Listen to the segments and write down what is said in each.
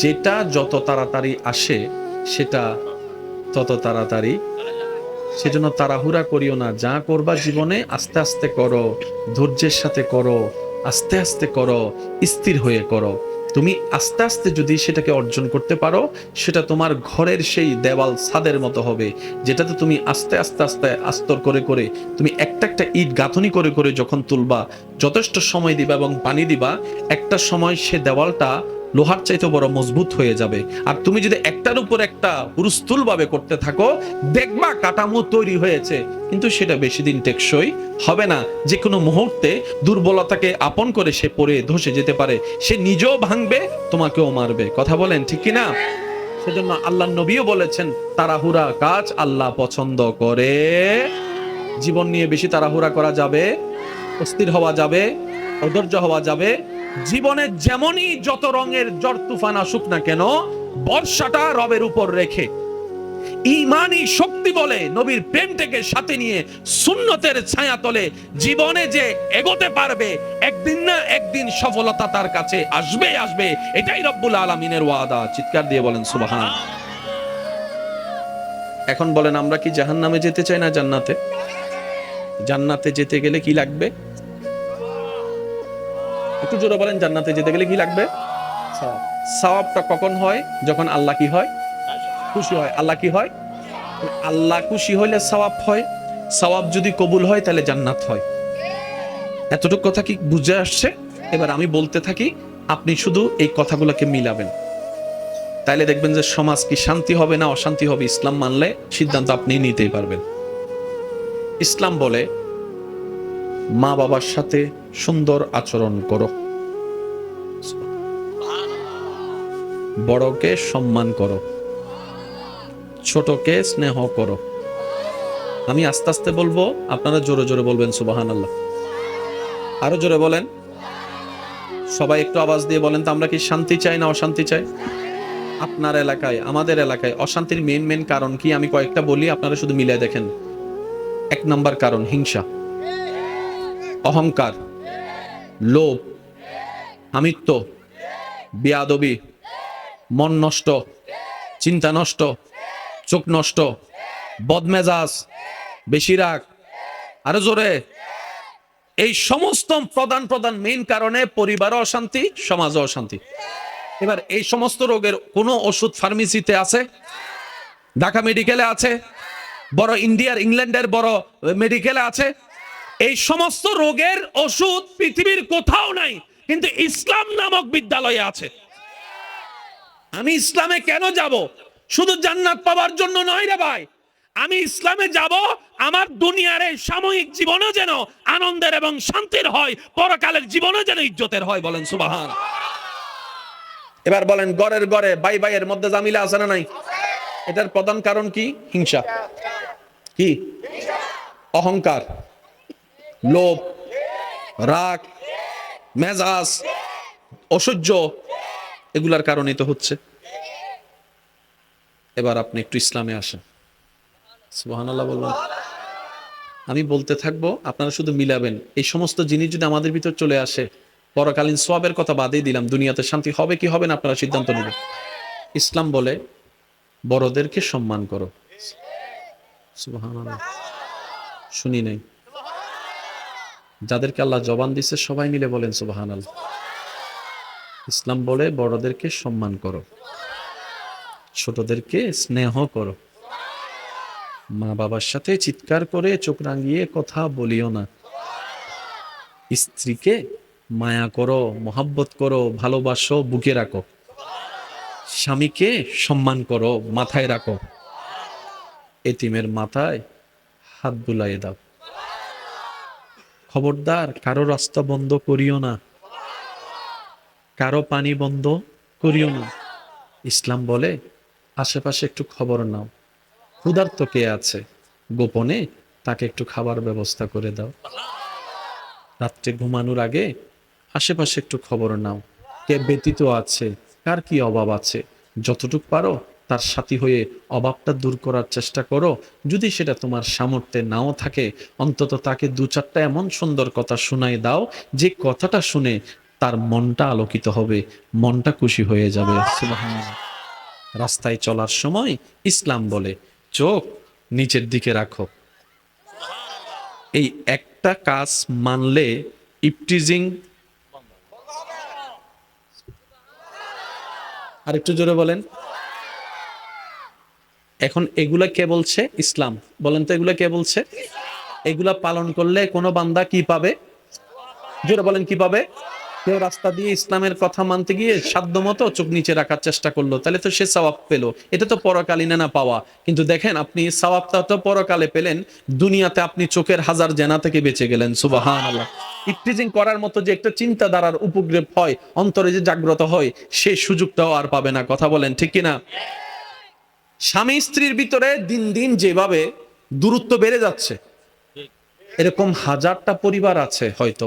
যেটা যত তাড়াতাড়ি আসে, সেটা তত তাড়াতাড়ি। সেজন্য তাড়াহুড়া করিও না, যা করবা জীবনে আস্তে আস্তে করো, ধৈর্যের সাথে করো, আস্তে আস্তে করো, স্থির হয়ে করো। তুমি আস্তে আস্তে যদি সেটাকে অর্জন করতে পারো, সেটা তোমার ঘরের সেই দেওয়াল ছাদের মতো হবে, যেটাতে তুমি আস্তে আস্তে আস্তে আস্তর করে করে, তুমি একটা একটা ইট গাঁথনি করে করে যখন তুলবা, যথেষ্ট সময় দিবা এবং পানি দিবা, একটা সময় সে দেওয়ালটা লোহার চাইতে বড় মজবুত হয়ে যাবে। আর তুমি যদি একটার উপর একটা হুরুস্থুল ভাবে করতে থাকো, দেখবা কাঠামো তৈরি হয়েছে। কিন্তু সেটা বেশি দিন টেকসই হবে না। যে কোনো মুহূর্তে দুর্বলতাকে আপন করে সে পড়ে ধসে যেতে পারে। সে নিজেও ভাঙবে, তোমাকেও মারবে। কথা বলেন, ঠিক কি না সেজন্য আল্লাহ নবীও বলেছেন, তাড়াহুড়া কাজ আল্লাহ পছন্দ করে। জীবন নিয়ে বেশি তাড়াহুড়া করা যাবে, অস্থির হওয়া যাবে, অধৈর্য হওয়া যাবে জীবনে যেমনই যত রঙের জ্বর, তুফান আসুক না কেন, বর্ষাটা রবের উপর রেখে। ইমানই শক্তি বলে নবীর প্রেমটাকে সাথে নিয়ে সুন্নতের ছায়া তলে জীবনে যে এগোতে পারবে, একদিন না একদিন সফলতা তার কাছে আসবে আসবে। এটাই রব্বুল আলমিনের ওয়াদা। চিৎকার দিয়ে বলেন, সুবাহান। এখন বলেন, আমরা কি জাহান নামে যেতে চাই না জান্নাতে? জান্নাতে যেতে গেলে কি লাগবে? একটু জোরে বলেন জান্নাতে যেতে গেলে কি লাগবে? সওয়াবটা কখন হয়? যখন আল্লাহ কি হয়? খুশি হয়। আল্লাহ কি হয়? আল্লাহ খুশি হইলে সওয়াব হয়। সওয়াব যদি কবুল হয় তাহলে জান্নাত হয়। এতটুকু কথা কি বুঝে আসছে? এবার আমি বলতে থাকি আপনি শুধু এই কথাগুলোকে মিলাবেন। তাইলে দেখবেন যে সমাজ কি শান্তি হবে না অশান্তি হবে ইসলাম মানলে সিদ্ধান্ত আপনি নিতেই পারবেন। ইসলাম বলে মা বাবার সাথে সুন্দর আচরণ করো। বড়কে সম্মান করো। ছোটকে স্নেহ করো। আমি আস্তে আস্তে বলব, আপনারা জোরে জোরে বলবেন সুবাহান আল্লাহ আরও জোরে বলেন। সবাই একটু আওয়াজ দিয়ে বলেন তো, আমরা কি শান্তি চাই না অশান্তি চাই? আপনার এলাকায়, আমাদের এলাকায় অশান্তির মেন মেন কারণ কি? আমি কয়েকটা বলি, আপনারা শুধু মিলে দেখেন। এক নাম্বার কারণ, হিংসা। অহংকার, লোভ আমিত্ব বিয়াদবি, মন নষ্ট, চিন্তা নষ্ট, চোখ নষ্ট, বদমেজাজ বেশি রাগ আরও জোরে। এই সমস্ত প্রধান প্রধান মেইন কারণে পরিবার অশান্তি সমাজ অশান্তি। এবার এই সমস্ত রোগের কোনো ওষুধ ফার্মেসিতে আছে? ঢাকা মেডিকেলে আছে? বড় ইন্ডিয়ার, ইংল্যান্ডের বড় মেডিকেলে আছে? এই সমস্ত রোগের ওষুধ পৃথিবীর কোথাও নাই, কিন্তু ইসলাম নামক বিদ্যালয়ে আছে। আমি ইসলামে কেন যাব? শুধু জান্নাত পাওয়ার জন্য নয় রে ভাই। আমি ইসলামে যাব, আমার দুনিয়ার এই সাময়িক জীবনও যেন আনন্দের এবং শান্তির হয়, পরকালের জীবনও যেন ইজ্জতের হয়, বলেন সুবাহান। এবার বলেন, গড়ের গড়ে বাই বাইয়ের মধ্যে জামিলা আছে না নাই? এটার প্রধান কারণ কি? হিংসা। কি? অহংকার। লোভ, রাগ, মেজাজ, অসহ্য, এগুলার কারণেই তো হচ্ছে। এবার আপনি একটু ইসলামে আসেন। সুবহানাল্লাহ বলবেন আমি বলতে থাকব, আপনারা শুধু মিলাবেন। এই সমস্ত জিনিস যদি আমাদের ভিতর চলে আসে, পরকালীন সবের কথা বাদেই দিলাম, দুনিয়াতে শান্তি হবে কি হবে না আপনারা সিদ্ধান্ত নেবেন। ইসলাম বলে, বড়দেরকে সম্মান করো। শুনি নাই। যাদেরকে আল্লাহ জবান দিছে, সবাই মিলে বলেন, সুবহানাল্লাহ। ইসলাম বলে, বড়দেরকে সম্মান করো, ছোটদেরকে স্নেহ করো। মা বাবার সাথে চিৎকার করে চোখ রাঙিয়ে কথা বলিও না। স্ত্রীকে মায়া করো, মহাব্বত করো, ভালোবাসো, বুকে রাখো। স্বামীকে সম্মান করো, মাথায় রাখো। এতিমের মাথায় হাত বুলাইয়ে দাও। খবরদার, কারও রাস্তা বন্ধ করিও না। কারও পানি বন্ধ করিও না। ইসলাম বলে, আশেপাশে একটু খবর নাও। ক্ষুধার্ত কে আছে? গোপনে তাকে একটু খাবার ব্যবস্থা করে দাও। রাত্রে ঘুমানোর আগে আশেপাশে একটু খবর নাও। কে ব্যতীত আছে? কার কি অভাব আছে? যতটুক পারো তার সাথী হয়ে অভাবটা দূর করার চেষ্টা করো। যদি সেটা তোমার সামর্থ্যে নাও থাকে, অন্তত তাকে দু চারটা এমন সুন্দর কথা শোনাই দাও, যে কথাটা শুনে তার মনটা আলোকিত হবে, মনটা খুশি হয়ে যাবে। রাস্তায় চলার সময় ইসলাম বলে, চোখ নিচের দিকে রাখো। এই একটা কাজ মানলে ইপটিজিং আর একটু জোরে বলেন। এখন এগুলা কে বলছে? ইসলাম। বলেন তো এগুলা কে বলছে? এগুলা পালন করলে কোনো বান্দা কি পাবে? জোরে বলেন, কি পাবে? কেউ রাস্তা দিয়ে ইসলামের কথা মানতে গিয়ে সাধ্য মতো চোখ নিচে রাখার চেষ্টা করল, তাহলে তো সে সওয়াব পেল। এটা তো পরকালীনে না পাওয়া। কিন্তু দেখেন, আপনি সওয়াবটা তো পরকালে পেলেন, দুনিয়াতে আপনি চোখের হাজার জেনা থেকে বেঁচে গেলেন সুবাহান আল্লাহ করার মতো যে একটা চিন্তাধারার উপগ্রেপ হয়, অন্তরে যে জাগ্রত হয় সেই সুযোগটাও আর পাবে না। কথা বলেন, ঠিক কিনা? স্বামী স্ত্রীর ভিতরে দিন দিন যেভাবে দূরত্ব বেড়ে যাচ্ছে, এরকম হাজারটা পরিবার আছে হয়তো,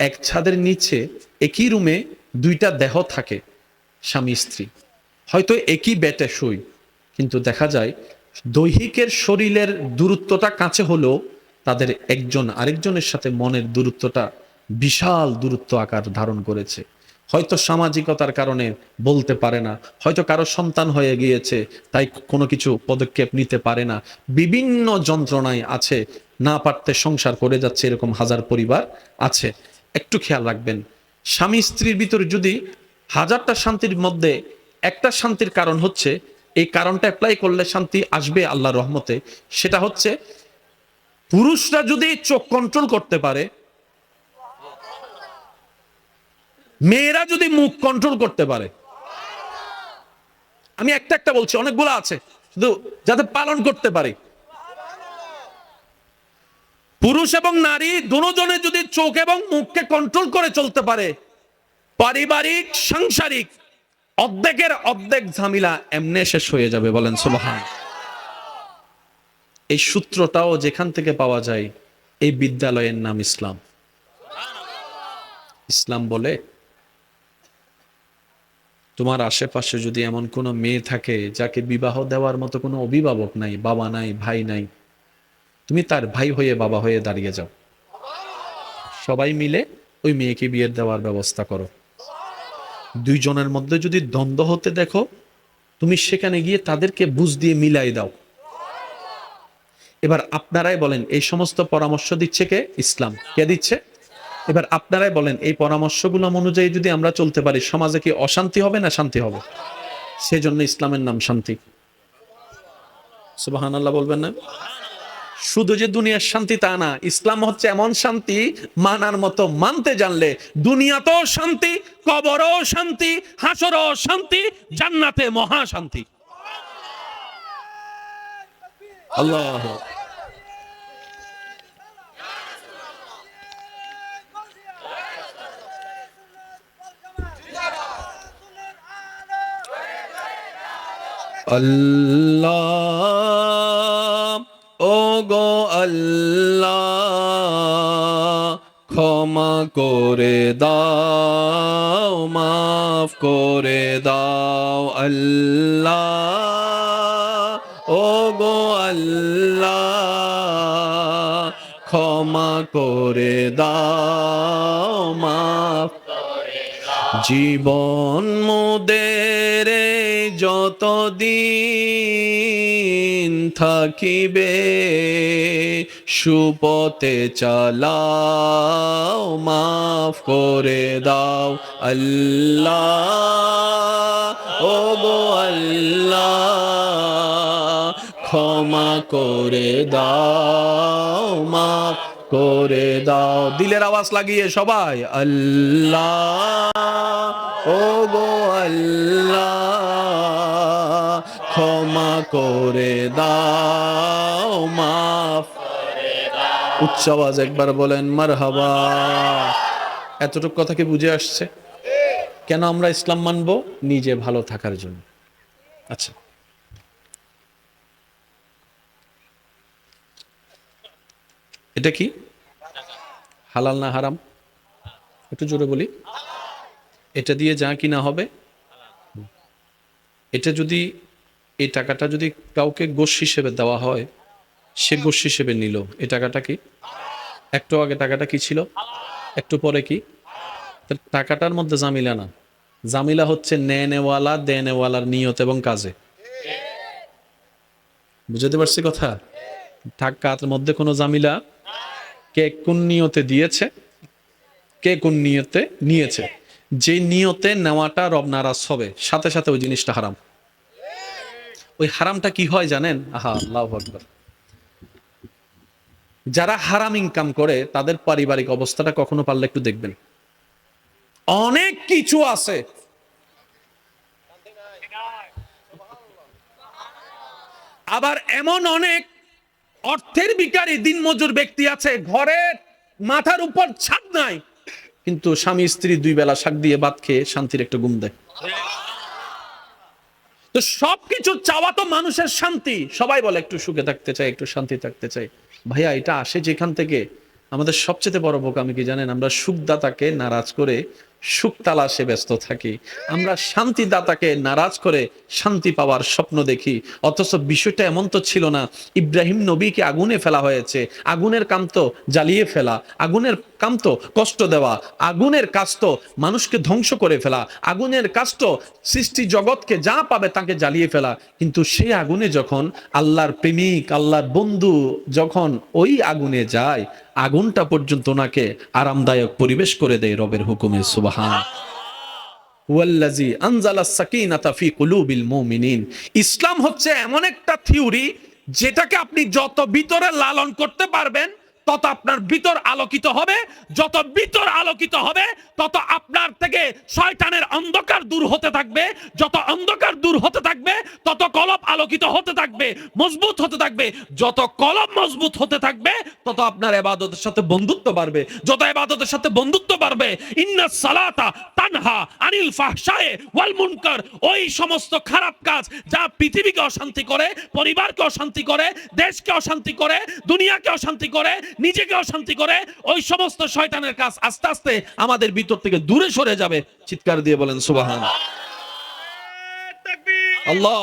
এক ছাদের নিচে একই রুমে দুইটা দেহ থাকে স্বামী স্ত্রী। হয়তো একই বেটে শুই, কিন্তু দেখা যায় দৈহিকের শরীরের দূরত্বটা কাছে হলেও তাদের একজন আরেকজনের সাথে মনের দূরত্বটা বিশাল দূরত্ব আকার ধারণ করেছে। হয়তো সামাজিকতার কারণে বলতে পারে না, হয়তো কারও সন্তান হয়ে গিয়েছে, তাই কোনো কিছু পদক্ষেপ নিতে পারে না। বিভিন্ন যন্ত্রণায় আছে, না পারতে সংসার করে যাচ্ছে এরকম হাজার পরিবার আছে। একটু খেয়াল রাখবেন, স্বামী স্ত্রীর ভিতরে যদি হাজারটা শান্তির মধ্যে একটা শান্তির কারণ হচ্ছে, এই কারণটা অ্যাপ্লাই করলে শান্তি আসবে আল্লাহ রহমতে, সেটা হচ্ছে পুরুষরা যদি চোখ কন্ট্রোল করতে পারে মেয়েরা যদি মুখ কন্ট্রোল করতে পারে। আমি একটা একটা বলছি, অনেকগুলো আছে, শুধু যাতে পালন করতে পারে। পুরুষ এবং নারী দুজনে যদি চোখ এবং মুখকে কন্ট্রোল করে চলতে পারে, পারিবারিক, সাংসারিক, অর্ধেকের অর্ধেক ঝামেলা এমনে শেষ হয়ে যাবে, বলেন সুবহান। এই সূত্রটাও যেখান থেকে পাওয়া যায়, এই বিদ্যালয়ের নাম ইসলাম। ইসলাম বলে তোমার আশেপাশে যদি এমন কোনো মেয়ে থাকে যাকে বিবাহ দেওয়ার মতো কোনো অভিভাবক নাই, বাবা নাই, ভাই নাই, তুমি তার ভাই হয়ে বাবা হয়ে দাঁড়িয়ে যাও। সবাই মিলে ওই মেয়েকে বিয়ের দেওয়ার ব্যবস্থা করো। দুইজনের মধ্যে যদি দ্বন্দ্ব হতে দেখো, তুমি সেখানে গিয়ে তাদেরকে বুঝ দিয়ে মিলাই দাও। এবার আপনারাই বলেন, এই সমস্ত পরামর্শ দিচ্ছে কে? ইসলাম। কে দিচ্ছে? এবার আপনারাই বলেন, এই পরামর্শগুলো অনুযায়ী যদি আমরা চলতে পারি, সমাজে কি অশান্তি হবে না শান্তি হবে? সেজন্য ইসলামের নাম শান্তি। আল্লাহ বলবেন না? শুধু যে দুনিয়ার শান্তি তা না, ইসলাম হচ্ছে এমন শান্তি, মানার মতো মানতে জানলে দুনিয়াতেও শান্তি, কবরও শান্তি, হাসরও শান্তি, জান্নাতে মহা শান্তি। আল্লাহ আল্লাহ ও গো আল্লাহ, ক্ষমা করে দাও, মাফ করে দাও, আল্লাহ ও গো আল্লাহ, ক্ষমা করে দাও, মাফ। জীবন মোদের যতদিন থাকিবে, সুপথে চালাও, মাফ করে দাও। আল্লাহ ও গো আল্লাহ, ক্ষমা করে দাও, মাফ করে দাও। দিলের আওয়াজ লাগিয়ে সবাই, আল্লাহ ও গো আল্লাহ। ক্ষমা করে দাও, মাফ। উচ্চ আওয়াজ একবার বলেন মার মারহাবা। এতটুকু কথা কি বুঝে আসছে? কেন আমরা ইসলাম মানব? নিজে ভালো থাকার জন্য। আচ্ছা। এটা কি? হালাল না হারাম? একটু জোরে বলি। এটা দিয়ে যা কিনা হবে। এটা যদি এই টাকাটা যদি কাউকে গোশ হিসেবে দেওয়া হয়, সে গোশ হিসেবে নিল। এই টাকাটা কি? একটু আগে টাকাটা কি ছিল? একটু পরে কি? টাকাটার মধ্যে জামিলা না। জামিলা হচ্ছে নেনেওয়ালা দেনেওয়ালার নিয়ত এবং কাজে। বুঝতে পারছি কথা? টাকার মধ্যে কোনো জামিলা? কে কোন নিয়তে দিয়েছে? কে কোন নিয়তে নিয়েছে? যে নিয়তে নেওয়াটা রব নারাজ হবে, সাথে সাথে ওই জিনিসটা হারাম। ওই হারামটা কি হয় জানেন? আহা, আল্লাহ আকবার। যারা হারাম ইনকাম করে, তাদের পারিবারিক অবস্থাটা কখনো পারলে একটু দেখবেন। অনেক কিছু আছে। আবার এমন অনেক অর্থের বিকারী দিনমজুর ব্যক্তি আছে ঘরের মাথার উপর ছাদ নাই, কিন্তু স্বামী, স্ত্রী দুই বেলা শাক দিয়ে ভাত খেয়ে শান্তির একটা ঘুম দেয়। তো সবকিছু চাওয়া তো মানুষের শান্তি। সবাই বলে, একটু সুখে থাকতে চাই, একটু শান্তি থাকতে চাই। ভাইয়া, এটা আসে যেখান থেকে আমাদের সবচেয়ে বড় বোকামি কি জানেন? আমরা সুখদাতাকে নারাজ করে সুখ তালাশে ব্যস্ত থাকি। আমরা শান্তিদাতাকে নারাজ করে শান্তি পাওয়ার স্বপ্ন দেখি। অথচ বিষয়টা এমন তো ছিল না, ইব্রাহিম নবীকে আগুনে ফেলা হয়েছে। আগুনের কাম তো জ্বালিয়ে ফেলা, আগুনের কাম তো কষ্ট দেওয়া, আগুনের কাজ তো মানুষকে ধ্বংস করে ফেলা, আগুনের কাজ তো সৃষ্টি জগৎকে যা পাবে তাকে জ্বালিয়ে ফেলা। কিন্তু সেই আগুনে যখন আল্লাহর প্রেমিক, আল্লাহর বন্ধু যখন ওই আগুনে যায়, আগুনটা পর্যন্ত ওনাকে আরামদায়ক পরিবেশ করে দেয় রবের হুকুমে সুবাহান ওয়াল্লাজি আনজালা ইসলাম হচ্ছে এমন একটা থিওরি যেটাকে আপনি যত ভিতরে লালন করতে পারবেন তত আপনার ভিতর আলোকিত হবে। যত ভিতর আলোকিত হবে, তত আপনার থেকে শয়তানের অন্ধকার দূর হতে থাকবে। যত অন্ধকার দূর হতে থাকবে, তত কলব আলোকিত হতে থাকবে, মজবুত হতে থাকবে। যত কলব মজবুত হতে থাকবে, তত আপনার এবাদতের সাথে বন্ধুত্ব বাড়বে। যত এবাদতের সাথে বন্ধুত্ব বাড়বে, ইন্না সালাতা তানহা আনিল ফাহশায়ে ওয়াল মুনকার। ওই সমস্ত খারাপ কাজ যা পৃথিবীকে অশান্তি করে, পরিবারকে অশান্তি করে, দেশকে অশান্তি করে, দুনিয়াকে অশান্তি করে নিজেকে অশান্তি করে, ওই সমস্ত শয়তানের কাজ আস্তে আস্তে আমাদের ভিতর থেকে দূরে সরে যাবে। চিৎকার দিয়ে বলেন, সুবাহান। আল্লাহ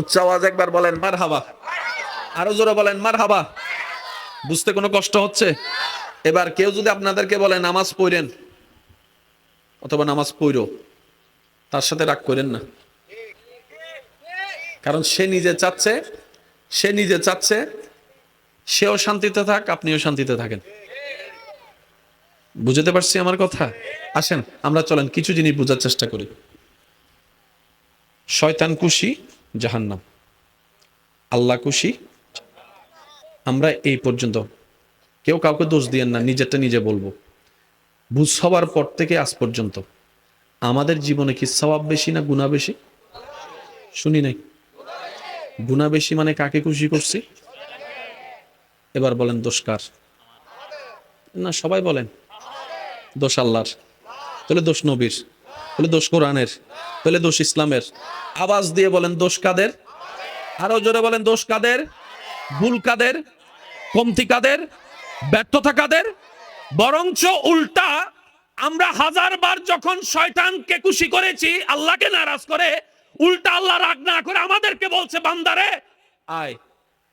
উচ্চ আওয়াজ একবার বলেন মার হাবা আরও জোরে বলেন মার হাবা বুঝতে কোনো কষ্ট হচ্ছে? এবার কেউ যদি আপনাদেরকে বলে, নামাজ পড়েন, অথবা নামাজ পড়ো, তার সাথে রাগ করেন না। কারণ সে নিজে চাচ্ছে, সে নিজে চাচ্ছে, সেও শান্তিতে থাক, আপনিও শান্তিতে থাকেন। বুঝতে পারছি আমার কথা? আসেন, আমরা চলেন, কিছু জিনিস বোঝার চেষ্টা করি। শয়তান কুশি জাহান্নাম। আল্লাহ কুশি আমরা এই পর্যন্ত। কেউ কাউকে দোষ দিয়েন না, নিজেরটা নিজে বলব। বুঝ হওয়ার পর থেকে আজ পর্যন্ত। আমাদের জীবনে কি স্বভাব বেশি না গুণা বেশি? শুনি নাই। গুণা বেশি মানে কাকে খুশি করছি? এবার বলেন দোষ কার? না, সবাই বলেন। দোষ আল্লাহর। তাহলে দোষ নবীর। তাহলে দোষ কোরআনের। তাহলে দোষ ইসলামের। আওয়াজ দিয়ে বলেন দোষ কাদের? আরও জোরে বলেন দোষ কাদের? ভুল কাদের? কমতি কাদের? ব্যর্থতা কাদের? বরঞ্চ উল্টা আমরা হাজার বার যখন শয়তানকে খুশি করেছি, আল্লাহকে নারাজ করে উল্টা আল্লাহ রাগ না করে আমাদেরকে বলছে, বান্দারে, আয়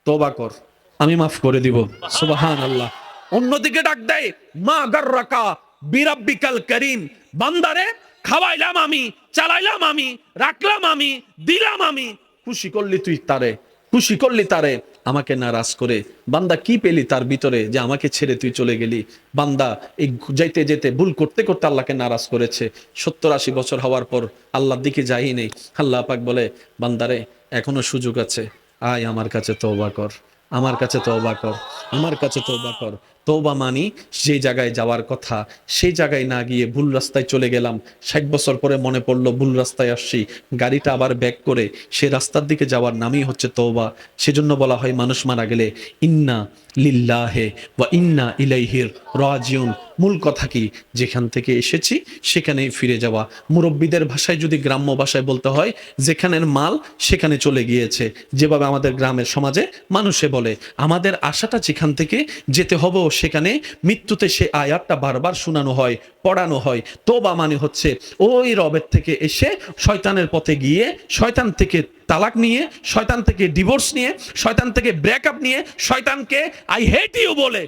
তোবা কর, আমি মাফ করে দিব। সুবাহান আল্লাহ অন্যদিকে ডাক দেয়, মা গর রাকা বিরাব্বিকাল করিম। বান্দারে, খাওয়াইলাম আমি, চালাইলাম আমি, রাখলাম আমি, দিলাম আমি। খুশি করলি তুই তারে। খুশি করলি তারে, আমাকে নারাজ করে। বান্দা, কি পেলি তার ভিতরে যে আমাকে ছেড়ে তুই চলে গেলি? বান্দা, এই যাইতে যেতে ভুল করতে করতে আল্লাহকে নারাজ করেছে। সত্তর আশি বছর হওয়ার পর আল্লাহর দিকে যাই নেই। আল্লাহ পাক বলে বান্দারে এখনও সুযোগ আছে। আয় আমার কাছে তো কর। আমার কাছে তওবা কর। আমার কাছে তওবা কর। তওবা মানি যে জায়গায় যাওয়ার কথা। সেই জায়গায় না গিয়ে ভুল রাস্তায় চলে গেলাম। ষাট বছর পরে মনে পড়ল ভুল রাস্তায় আসছি। গাড়িটা আবার ব্যাক করে সে রাস্তার দিকে যাওয়ার নামই হচ্ছে তওবা। সেজন্য বলা হয় মানুষ মারা গেলে ইন্না লিল্লাহে বা ইন্না ইলাইহির রাজিউন। মূল কথা কি? যেখান থেকে এসেছি, সেখানেই ফিরে যাওয়া। মুরব্বীদের ভাষায় যদি গ্রাম্য ভাষায় বলতে হয়, যেখানের মাল সেখানে চলে গিয়েছে। যেভাবে আমাদের গ্রামের সমাজে মানুষে বলে, আমাদের আশাটা যেখান থেকে যেতে হবে সেখানে মৃত্যুতে সে আয়াতটা বারবার শোনানো হয়, পড়ানো হয়। তোবা মানে হচ্ছে ওই রবের থেকে এসে শয়তানের পথে গিয়ে, শয়তান থেকে তালাক নিয়ে, শয়তান থেকে ডিভোর্স নিয়ে, শয়তান থেকে ব্রেকআপ নিয়ে, শয়তানকে আই হেট ইউ বলে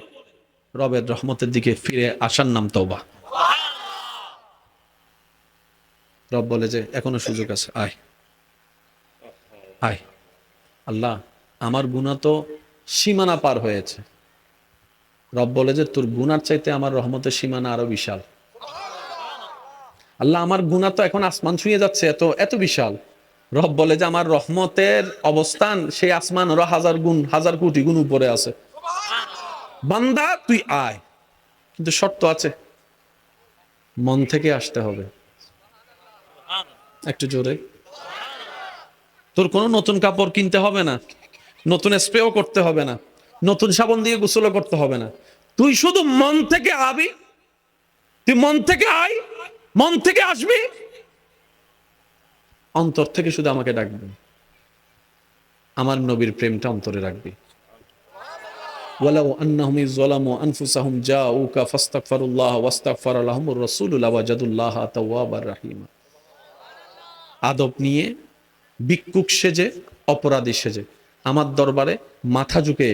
রবের রহমতের দিকে ফিরে আসার নাম তওবা রব বলে যে, এখনও সুযোগ আছে, আয়। আয়। আল্লাহ, আমার গুণা তো সীমানা পার হয়েছে। রব বলে যে, তোর গুনার চাইতে আমার রহমতের সীমানা আরও বিশাল। আল্লাহ, আমার গুণা তো এখন আসমান ছুঁয়ে যাচ্ছে, এত এত বিশাল। রব বলে যে, আমার রহমতের অবস্থান সেই আসমান আরও হাজার গুণ, হাজার কোটি গুণ উপরে আছে। বান্দা, তুই আয়। কিন্তু শর্ত আছে, মন থেকে আসতে হবে। একটু জোরে। তোর কোনো নতুন কাপড় কিনতে হবে না, নতুন স্প্রেও করতে হবে না। নতুন সাবান দিয়ে গোসলও করতে হবে না তুই শুধু মন থেকে আবি তুই মন থেকে আয় মন থেকে আসবি অন্তর থেকে শুধু আমাকে ডাকবি আমার নবীর প্রেমটা অন্তরে রাখবি ولو أنهم إذ ظلموا أنفسهم جاءوك فاستغفروا الله واستغفر لهم الرسول لوجدوا الله توابا رحيما আদব নিয়ে ভিক্ষুক সেজে অপরাধী সেজে আমার দরবারে মাথা ঝুঁকে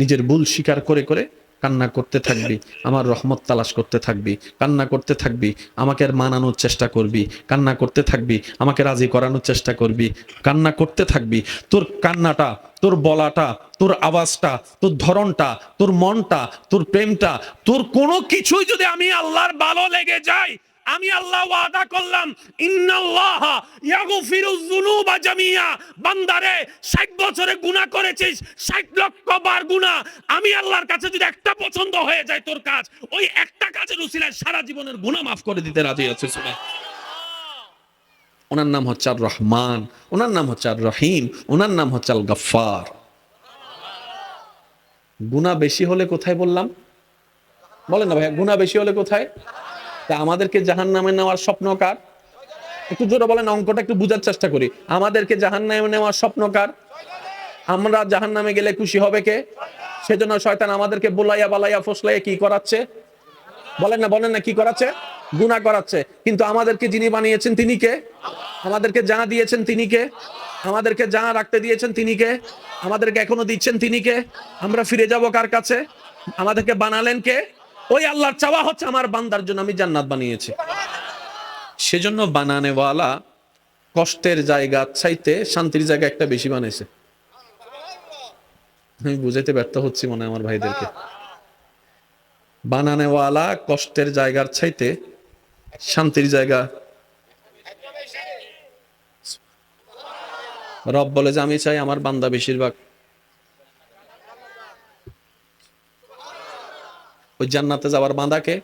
নিজের ভুল স্বীকার করে করে কান্না করতে থাকবি, আমার রহমত তালাশ করতে থাকবি, কান্না করতে থাকবি, আমাকে আর মানানোর চেষ্টা করবি, কান্না করতে থাকবি, আমাকে রাজি করানোর চেষ্টা করবি, কান্না করতে থাকবি। তোর কান্নাটা, তোর বলাটা, তোর আওয়াজটা, তোর ধরনটা, তোর মনটা, তোর প্রেমটা, তোর কোনো কিছুই যদি আমি আল্লাহর ভালো লেগে যাই আমি আল্লাহ ওয়াদা করলাম, ইন্নাল্লাহ যুনুবা জামিয়া। বান্দারে 60 বছরে গুনাহ করেছিস 60 লক্ষ বার গুনাহ। আমি আল্লাহর কাছে যদি একটা পছন্দ হয়ে যায় তোর কাজ, ওই একটা কাজের উসিলায় সারা জীবনের গুনাহ করে দিতে রাজি আছে, সুবহান ওনার নাম হচ্ছে আর রহমান ওনার নাম হচ্ছে আর রহিম ওনার নাম হচ্ছে আল গফফার গুনাহ বেশি হলে কোথায় বললাম? বলেন না ভাইয়া, গুনাহ বেশি হলে কোথায়? তা আমাদেরকে জাহান নামে নেওয়ার স্বপ্ন কার? একটু জোরে বলেন, অঙ্কটা একটু বোঝার চেষ্টা করি। আমাদেরকে জাহান নামে নেওয়ার স্বপ্ন কার? আমরা জাহান নামে গেলে খুশি হবে কে? সেজন্য শয়তান আমাদেরকে বোলাইয়া বালাইয়া ফসলাইয়া কি করাচ্ছে? বলেন না বলেন না, কি করাচ্ছে? গুণা করাচ্ছে। কিন্তু আমাদেরকে যিনি বানিয়েছেন তিনি কে? আমাদেরকে যা দিয়েছেন তিনি কে? আমাদেরকে যা রাখতে দিয়েছেন তিনি কে? আমাদেরকে এখনও দিচ্ছেন তিনি কে? আমরা ফিরে যাব কার কাছে? আমাদেরকে বানালেন কে? ওই আল্লাহর চাওয়া হচ্ছে আমার বান্দার জন্য, আমি জান্নাত বানিয়েছি। সেজন্য বানানেওয়ালা কষ্টের জায়গা চাইতে শান্তির জায়গা একটা বেশি বানাইছে। আমি বুঝাইতে ব্যর্থ হচ্ছি মনে আমার ভাইদেরকে। বানানেওয়ালা কষ্টের জায়গার চাইতে শান্তির জায়গা। রব বলে যে, আমি চাই আমার বান্দা বেশিরভাগ ওই জান্নাতে যাওয়ার বান্দাকে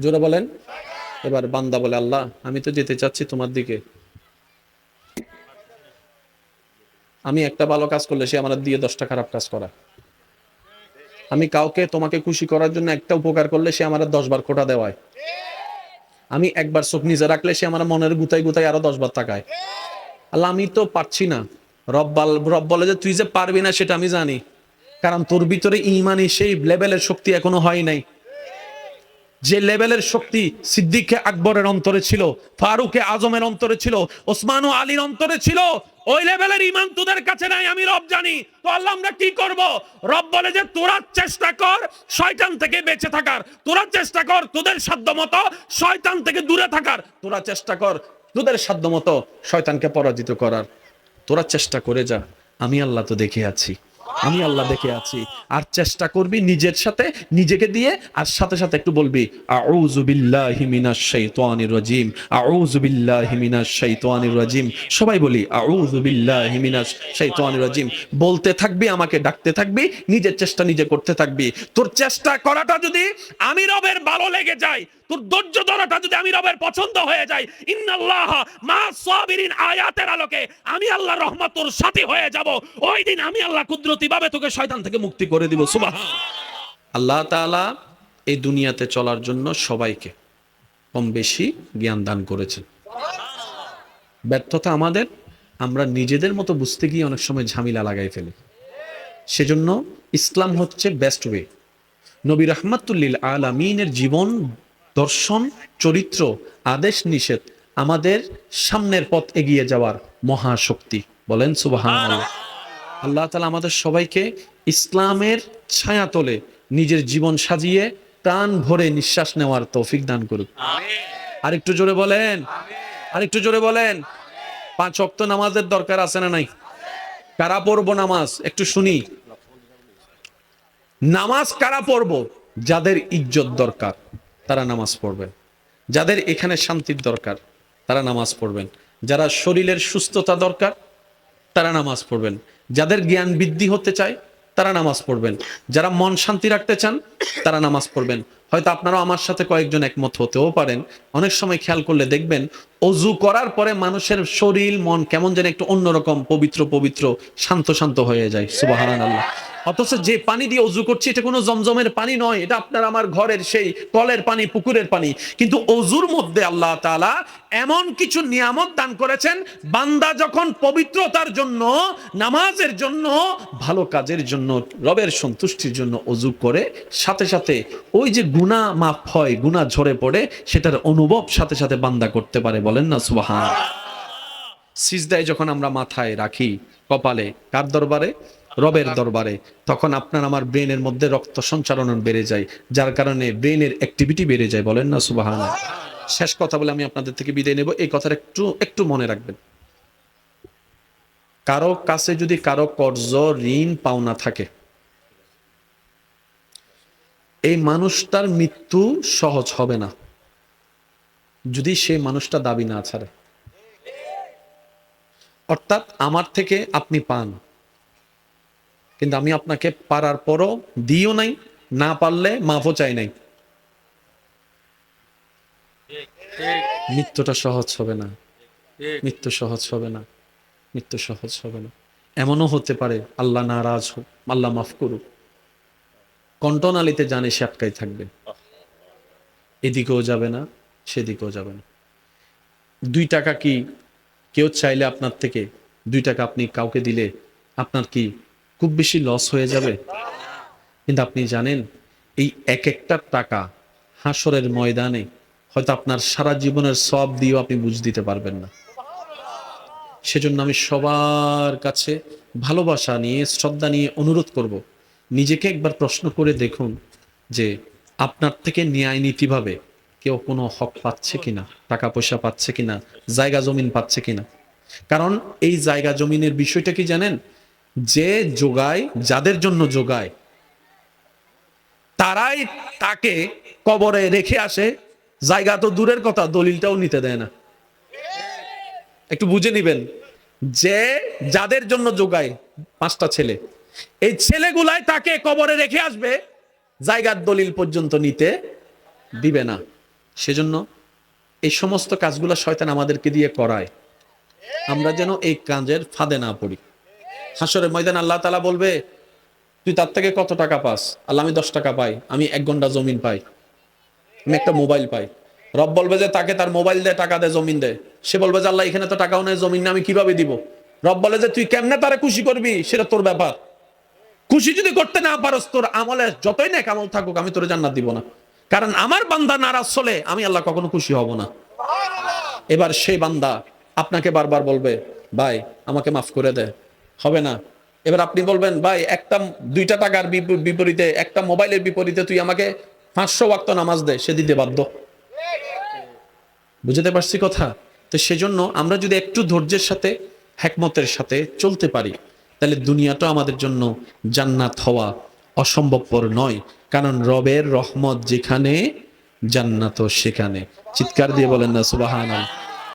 জোরে বলেন। এবার বান্দা বলে, আল্লাহ, আমি তো যেতে চাচ্ছি তোমার দিকে। আমি একটা ভালো কাজ করলে সে আমার দিয়ে দশটা খারাপ কাজ করা। আমি কাউকে তোমাকে খুশি করার জন্য একটা উপকার করলে সে আমার দশ বার খোটা দেওয়ায়। আমি একবার চোখ নিজে রাখলে সে আমার মনের গুতাই গুতাই আরও দশ বার তাকায়। আল্লাহ, আমি তো পারছি না। রব বল- রব বলে যে তুই যে পারবি না, সেটা আমি জানি। কারণ তোর ভিতরে ইমানি সেই লেভেলের শক্তি এখনও হয় নাই। যে লেভেলের শক্তি সিদ্দিকে আকবরের অন্তরে ছিল ফারুকে আজমের অন্তরে ছিল, ওসমান ও আলীর অন্তরে ছিল, ওই লেভেলের ইমান তোদের কাছে নাই, আমি রব জানি। তো আল্লাহ, আমরা কি করব? রব বলে যে, তোরা চেষ্টা কর শয়তান থেকে বেঁচে থাকার। তোরা চেষ্টা কর তোদের সাধ্য মতো শয়তান থেকে দূরে থাকার। তোরা চেষ্টা কর তোদের সাধ্য মতো শয়তানকে পরাজিত করার। তোরা চেষ্টা করে যা, আমি আল্লাহ তো দেখে আছি। আমি আল্লাহ দেখে আছি। আর চেষ্টা করবি নিজের সাথে, নিজেকে দিয়ে, আর সাথে সাথে একটু বলবি, আউযু বিল্লাহি মিনাশ শাইতানির রাজিম মিনাশ শাইতানির রাজিম। সবাই বলি মিনাশ শাইতানির রাজিম। বলতে থাকবি, আমাকে ডাকতে থাকবি, নিজের চেষ্টা নিজে করতে থাকবি। তোর চেষ্টা করাটা যদি আমি রবের ভালো লেগে যায়, তোর ধৈর্য ধরাটা যদি আমি রবের পছন্দ হয়ে যায়, ইন্নাল্লাহ মা সাবিরিন আয়াতের আলোকে আমি আল্লাহ রহমত তোর সাথে হয়ে যাব। ওই দিন আমি আল্লাহ কুদরতি ভাবে তোকে শয়তান থেকে মুক্তি করে দিব সুবহান আল্লাহ তাআলা এই দুনিয়াতে চলার জন্য সবাইকে কম বেশি জ্ঞান দান করেছেন। ব্যর্থতা আমাদের আমরা নিজেদের মতো বুঝতে গিয়ে অনেক সময় ঝামেলা লাগাই ফেলি। সেজন্য ইসলাম হচ্ছে বেস্ট ওয়ে নবী রহমাতুল্লিল আলামিনের জীবন দর্শন চরিত্র আদেশ নিষেধ আমাদের সামনের পথ এগিয়ে যাওয়ার মহাশক্তি। বলেন সুবাহান আল্লাহ তালা আমাদের সবাইকে ইসলামের ছায়া তোলে নিজের জীবন সাজিয়ে প্রাণ ভরে নিঃশ্বাস নেওয়ার তৌফিক দান করুক। আর একটু জোরে বলেন। আর একটু জোরে বলেন। পাঁচ অক্ত নামাজের দরকার আছে না নাই? কারা পড়ব নামাজ? একটু শুনি। নামাজ কারা পড়ব? যাদের ইজ্জত দরকার তারা নামাজ পড়বেন যাদের এখানে শান্তির দরকার তারা নামাজ পড়বেন। যারা শরীরের সুস্থতা দরকার তারা নামাজ পড়বেন। যাদের জ্ঞান বৃদ্ধি হতে চায়, তারা নামাজ পড়বেন। যারা মন শান্তি রাখতে চান, তারা নামাজ পড়বেন। হয়তো আপনারাও আমার সাথে কয়েকজন একমত হতেও পারেন। অনেক সময় খেয়াল করলে দেখবেন, অজু করার পরে মানুষের শরীর, মন কেমন যেন একটু অন্যরকম, পবিত্র পবিত্র, শান্ত শান্ত হয়ে যায়। সুবাহান আল্লাহ অথচ যে পানি দিয়ে অজু করছি, এটা কোনো জমজমের পানি নয়। এটা আপনার আমার ঘরের সেই কলের পানি, পুকুরের পানি। কিন্তু অজুর মধ্যে আল্লাহ তাআলা এমন কিছু নিয়ামত দান করেছেন, বান্দা যখন পবিত্রতার জন্য, নামাজের জন্য, ভালো কাজের জন্য, রবের সন্তুষ্টির জন্য অজু করে, সাথে সাথে ওই যে গুনাহ মাফ হয়, গুনাহ ঝরে পড়ে, সেটার অনুভব সাথে সাথে বান্দা করতে পারে, বলেন না, সুবহান। সিজদায় যখন আমরা মাথায় রাখি, কপালে, কার দরবারে? রবের দরবারে, তখন আপনার আমার ব্রেনের মধ্যে রক্ত সঞ্চালন বেড়ে যায়, যার কারণে ব্রেনের অ্যাক্টিভিটি বেড়ে যায়, বলেন না, সুবাহান। শেষ কথা বলে আমি আপনাদের থেকে বিদায় নেব, এই কথাটা একটু একটু মনে রাখবেন। কারও কাছে যদি কারও কর্জ ঋণ পাওনা থাকে এই মানুষটার মৃত্যু সহজ হবে না। যদি সেই মানুষটা দাবি না ছাড়ে। অর্থাৎ আমার থেকে আপনি পান। কিন্তু আমি আপনাকে পারার পরও দিও নাই, না পারলে মাফও চাই নাই। মৃত্যুটা সহজ হবে না। মৃত্যু সহজ হবে না। মৃত্যু সহজ হবে না। এমনও হতে পারে, আল্লাহ নারাজ হোক, আল্লাহ মাফ করুক। কণ্ঠনালীতে জানে সে আটকাই থাকবে। এদিকেও যাবে না, সেদিকেও যাবে না। দুই টাকা কি কেউ চাইলে আপনার থেকে, দুই টাকা আপনি কাউকে দিলে আপনার কি খুব বেশি লস হয়ে যাবে? কিন্তু আপনি জানেন, এই এক একটা টাকা হাসরের ময়দানে হয়তো আপনার সারা জীবনের সব দিয়েও আপনি বুঝ দিতে পারবেন না। সেজন্য আমি সবার কাছে ভালোবাসা নিয়ে, শ্রদ্ধা নিয়ে অনুরোধ করব নিজেকে একবার প্রশ্ন করে দেখুন যে আপনার থেকে ন্যায় নীতিভাবে কেউ কোনো হক পাচ্ছে কিনা টাকা পয়সা পাচ্ছে কিনা জায়গা জমিন পাচ্ছে কিনা। কারণ এই জায়গা জমিনের বিষয়টা কি জানেন? যে যোগায়, যাদের জন্য যোগায়, তারাই তাকে কবরে রেখে আসে। জায়গা তো দূরের কথা, দলিলটাও নিতে দেয় না। একটু বুঝে নিবেন। যে যাদের জন্য যোগায়, পাঁচটা ছেলে। এই ছেলেগুলাই তাকে কবরে রেখে আসবে, জায়গার দলিল পর্যন্ত নিতে দিবে না। সেজন্য এই সমস্ত কাজগুলো শয়তান আমাদেরকে দিয়ে করায়। আমরা যেন এই কাজের ফাঁদে না পড়ি। হাসরের ময়দান আল্লাহ তালা বলবে, তুই তার থেকে কত টাকা পাস? আল্লাহ, আমি দশ টাকা পাই, আমি এক ঘণ্টা জমিন পাই, আমি একটা মোবাইল পাই। রব বলবে যে, তাকে তার মোবাইল দে, টাকা দে, জমিন দে। সে বলবে যে, আল্লাহ, এখানে তো টাকাও নেই, জমিন না আমি কীভাবে দিব? রব বলে যে, তুই কেমনে তারে খুশি করবি? সেটা তোর ব্যাপার। খুশি যদি করতে না পারস, তোর আমলে যতই নেক আমল থাকুক, আমি তোর জান্নাত দিব না। কারণ আমার বান্দা নারাজ চলে আমি আল্লাহ কখনো খুশি হব না। এবার সেই বান্দা আপনাকে বারবার বলবে, ভাই, আমাকে মাফ করে দে। হবে না। এবার আপনি বলবেন, ভাই, একটা দুইটা টাকার বিপরীতে, একটা মোবাইলের বিপরীতে তুই আমাকে পাঁচশো ওয়াক্ত নামাজ দে, সে দিতে বাধ্য। বুঝতে পারছি কথা? তো সেজন্য আমরা যদি একটু ধৈর্যের সাথে হ্যাকমতের সাথে চলতে পারি তাহলে দুনিয়াটা আমাদের জন্য জান্নাত হওয়া অসম্ভবপর নয়। কারণ রবের রহমত যেখানে জান্নাত সেখানে। চিৎকার দিয়ে বলেন না সুবাহান